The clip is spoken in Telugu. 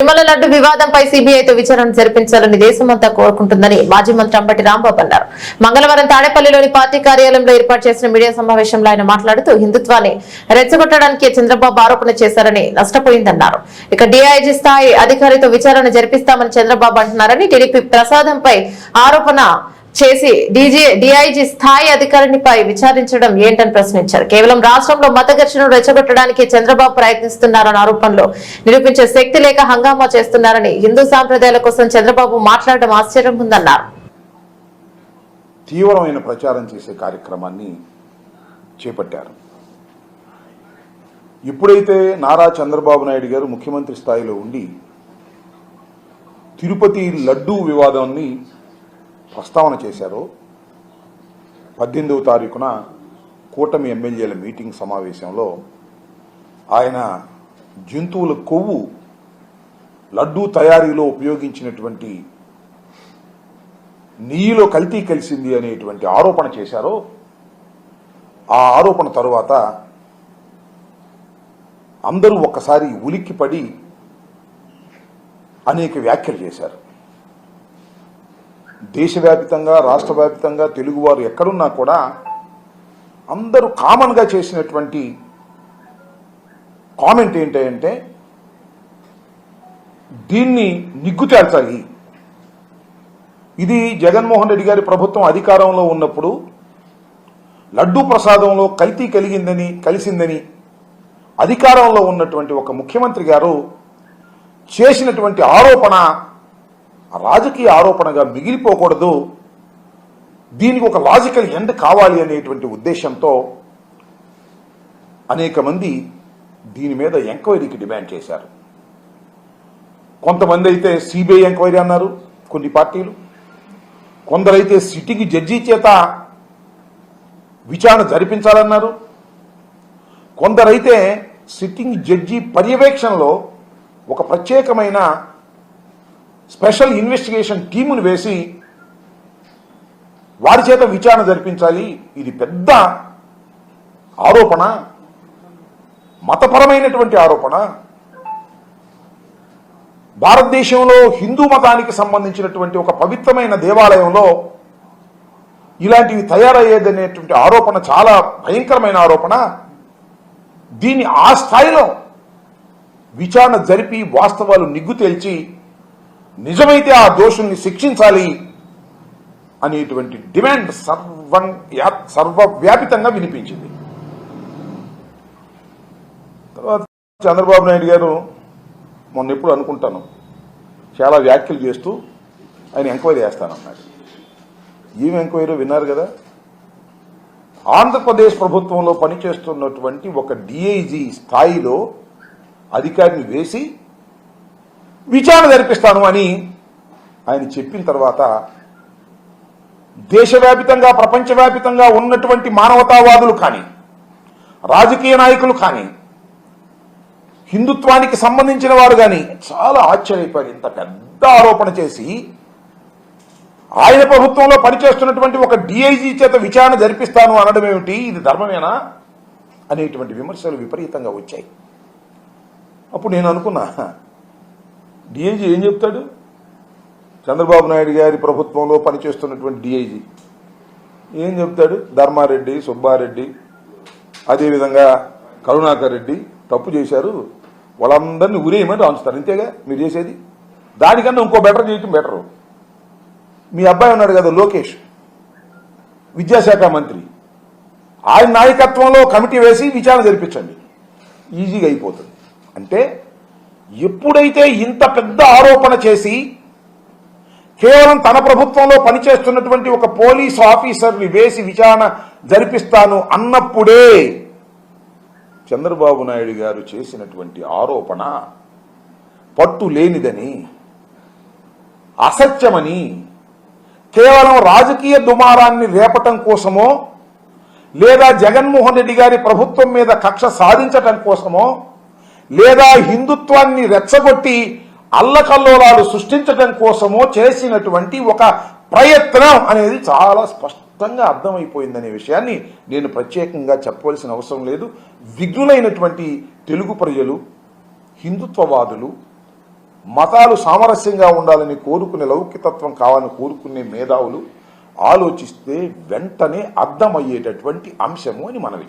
తిరుమల లడ్డు వివాదంపై సిబిఐతో విచారణ జరిపించాలని దేశమంతా కోరుకుంటుందని మాజీ మంత్రి అంబటి రాంబాబు అన్నారు. మంగళవారం తాడేపల్లిలోని పార్టీ కార్యాలయంలో ఏర్పాటు చేసిన మీడియా సమావేశంలో ఆయన మాట్లాడుతూ హిందుత్వాన్ని రెచ్చగొట్టడానికి చంద్రబాబు ఆరోపణ చేశారని నష్టపోయిందన్నారు. ఇక డిఐజీ స్థాయి అధికారితో విచారణ జరిపిస్తామని చంద్రబాబు అంటున్నారని టీడీపీ ప్రసాదంపై ఆరోపణ చేసి డీజీ డిఐజీ స్థాయి అధికారినిపై విచారించడం ఏంటని ప్రశ్నించారు. కేవలం రాష్ట్రంలో మత ఘర్షణను రెచ్చగొట్టడానికి చంద్రబాబు ప్రయత్నిస్తున్నారన్న ఆరోపణలో నిరూపించే శక్తి లేక హంగామా చేస్తున్నారని హిందూ సాంప్రదాయాల కోసం చంద్రబాబు మాట్లాడడం ఆశ్చర్యం ఉందన్నారు. తీవ్రమైన ప్రచారం చేసే కార్యక్రమాన్ని చేపట్టారు. ఎప్పుడైతే నారా చంద్రబాబు నాయుడు గారు ముఖ్యమంత్రి స్థాయిలో ఉండి తిరుపతి లడ్డూ వివాదాన్ని ప్రస్తావన చేశారో. పద్దెనిమిదవ తారీఖున కూటమి ఎమ్మెల్యేల మీటింగ్ సమావేశంలో ఆయన జంతువుల కొవ్వు లడ్డూ తయారీలో ఉపయోగించినటువంటి నెయ్యిలో కల్తీ కలిసింది అనేటువంటి ఆరోపణ చేశారో. ఆ ఆరోపణ తరువాత అందరూ ఒక్కసారి ఉలిక్కిపడి అనేక వ్యాఖ్యలు చేశారు. దేశవ్యాప్తంగా రాష్ట్ర వ్యాప్తంగా తెలుగువారు ఎక్కడున్నా కూడా అందరూ కామన్గా చేసినటువంటి కామెంట్ ఏంటంటే దీన్ని నిగ్గుతేల్చాలి ఇది జగన్మోహన్ రెడ్డి గారి ప్రభుత్వం అధికారంలో ఉన్నప్పుడు లడ్డూ ప్రసాదంలో కల్తీ కలిగిందని కలిసిందని అధికారంలో ఉన్నటువంటి ఒక ముఖ్యమంత్రి గారు చేసినటువంటి ఆరోపణ రాజకీయ ఆరోపణగా మిగిలిపోకూడదు. దీనికి ఒక లాజికల్ ఎండ్ కావాలి అనేటువంటి ఉద్దేశంతో అనేక మంది దీని మీద ఎంక్వైరీకి డిమాండ్ చేశారు. కొంతమంది అయితే సిబిఐ ఎంక్వైరీ అన్నారు కొన్ని పార్టీలు. కొందరైతే సిటీకి జడ్జి చేత విచారణ జరిపించాలన్నారు. కొందరైతే సిట్టింగ్ జడ్జి పర్యవేక్షణలో ఒక ప్రత్యేకమైన స్పెషల్ ఇన్వెస్టిగేషన్ టీమును వేసి వారి చేత విచారణ జరిపించాలి. ఇది పెద్ద ఆరోపణ మతపరమైనటువంటి ఆరోపణ. భారతదేశంలో హిందూ మతానికి సంబంధించినటువంటి ఒక పవిత్రమైన దేవాలయంలో ఇలాంటివి తయారయ్యేదనేటువంటి ఆరోపణ చాలా భయంకరమైన ఆరోపణ. దీన్ని ఆ స్థాయిలో విచారణ జరిపి వాస్తవాలు నిగ్గు తేల్చి నిజమైతే ఆ దోషుల్ని శిక్షించాలి అనేటువంటి డిమాండ్ సర్వం సర్వవ్యాపితంగా వినిపించింది. తర్వాత చంద్రబాబు నాయుడు గారు మొన్న ఎప్పుడు అనుకుంటాను చాలా వ్యాఖ్యలు చేస్తూ ఆయన ఎంక్వైరీ చేస్తానన్నాడు. ఏం ఎంక్వైరీ విన్నారు కదా? ఆంధ్రప్రదేశ్ ప్రభుత్వంలో పనిచేస్తున్నటువంటి ఒక డిఐజీ స్థాయిలో అధికారిని వేసి విచారణ జరిపిస్తాను అని ఆయన చెప్పిన తర్వాత దేశవ్యాపితంగా ప్రపంచవ్యాపితంగా ఉన్నటువంటి మానవతావాదులు కానీ రాజకీయ నాయకులు కానీ హిందుత్వానికి సంబంధించిన వారు కానీ చాలా ఆశ్చర్యపోయారు. ఇంత పెద్ద ఆరోపణ చేసి ఆయన ప్రభుత్వంలో పనిచేస్తున్నటువంటి ఒక డిఐజీ చేత విచారణ జరిపిస్తాను అనడం ఏమిటి? ఇది ధర్మమేనా? అనేటువంటి విమర్శలు విపరీతంగా వచ్చాయి. అప్పుడు నేను అనుకున్నా డిఐజీ ఏం చెప్తాడు? చంద్రబాబు నాయుడు గారి ప్రభుత్వంలో పనిచేస్తున్నటువంటి డిఐజీ. ఏం చెప్తాడు? ధర్మారెడ్డి సుబ్బారెడ్డి అదేవిధంగా కరుణాకర్ రెడ్డి తప్పు చేశారు. వాళ్ళందరినీ ఉరేయమని రాంచుతారు. అంతేగా మీరు చేసేది? దానికన్నా ఇంకో బెటర్ చేయటం బెటరు మీ అబ్బాయి ఉన్నాడు కదా లోకేష్ విద్యాశాఖ మంత్రి. ఆయన నాయకత్వంలో కమిటీ వేసి విచారణ జరిపించండి. ఈజీగా అయిపోతుంది. అంటే ఎప్పుడైతే ఇంత పెద్ద ఆరోపణ చేసి కేవలం తన ప్రభుత్వంలో పనిచేస్తున్నటువంటి ఒక పోలీస్ ఆఫీసర్ని వేసి విచారణ జరిపిస్తాను అన్నప్పుడే చంద్రబాబు నాయుడు గారు చేసినటువంటి ఆరోపణ పట్టు లేనిదని అసత్యమని కేవలం రాజకీయ దుమారాన్ని రేపటం కోసమో లేదా జగన్మోహన్ రెడ్డి గారి ప్రభుత్వం మీద కక్ష సాధించటం కోసమో లేదా హిందుత్వాన్ని రెచ్చగొట్టి అల్లకల్లోలాలు సృష్టించటం కోసమో చేసినటువంటి ఒక ప్రయత్నం అనేది చాలా స్పష్టంగా అర్థమైపోయిందనే విషయాన్ని నేను ప్రత్యేకంగా చెప్పవలసిన అవసరం లేదు. విఘ్నులైనటువంటి తెలుగు ప్రజలు హిందుత్వవాదులు మతాలు సామరస్యంగా ఉండాలని కోరుకునే లౌకికతత్వం కావాలని కోరుకునే మేధావులు ఆలోచిస్తే వెంటనే అర్థమయ్యేటటువంటి అంశము అని మనవి